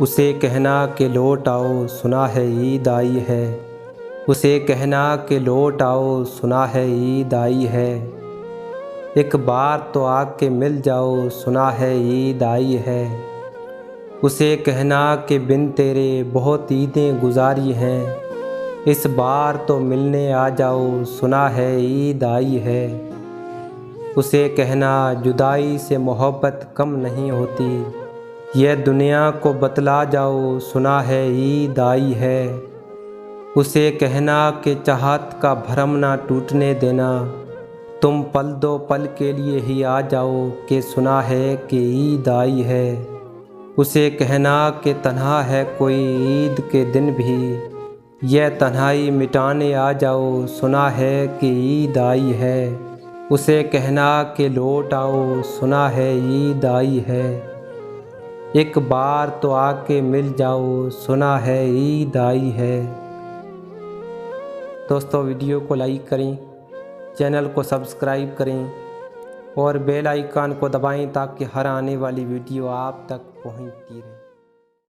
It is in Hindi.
उसे कहना कि लौट आओ, सुना है ईद आई है। उसे कहना कि लौट आओ, सुना है ईद आई है। एक बार तो आके मिल जाओ, सुना है ईद आई है। उसे कहना कि बिन तेरे बहुत ईदें गुजारी हैं। इस बार तो मिलने आ जाओ, सुना है ईद आई है। उसे कहना, जुदाई से मोहब्बत कम नहीं होती। यह दुनिया को बतला जाओ, सुना है ईद आई है। उसे कहना कि चाहत का भरम ना टूटने देना। तुम पल दो पल के लिए ही आ जाओ, कि सुना है कि ईद आई है। उसे कहना कि तन्हा है कोई ईद के दिन भी। यह तन्हाई मिटाने आ जाओ, सुना है कि ईद आई है। उसे कहना कि लौट आओ, सुना है ईद आई है। एक बार तो आके मिल जाओ, सुना है, ईद आई है। दोस्तों, वीडियो को लाइक करें, चैनल को सब्सक्राइब करें और बेल आइकन को दबाएँ ताकि हर आने वाली वीडियो आप तक पहुँचती रहे।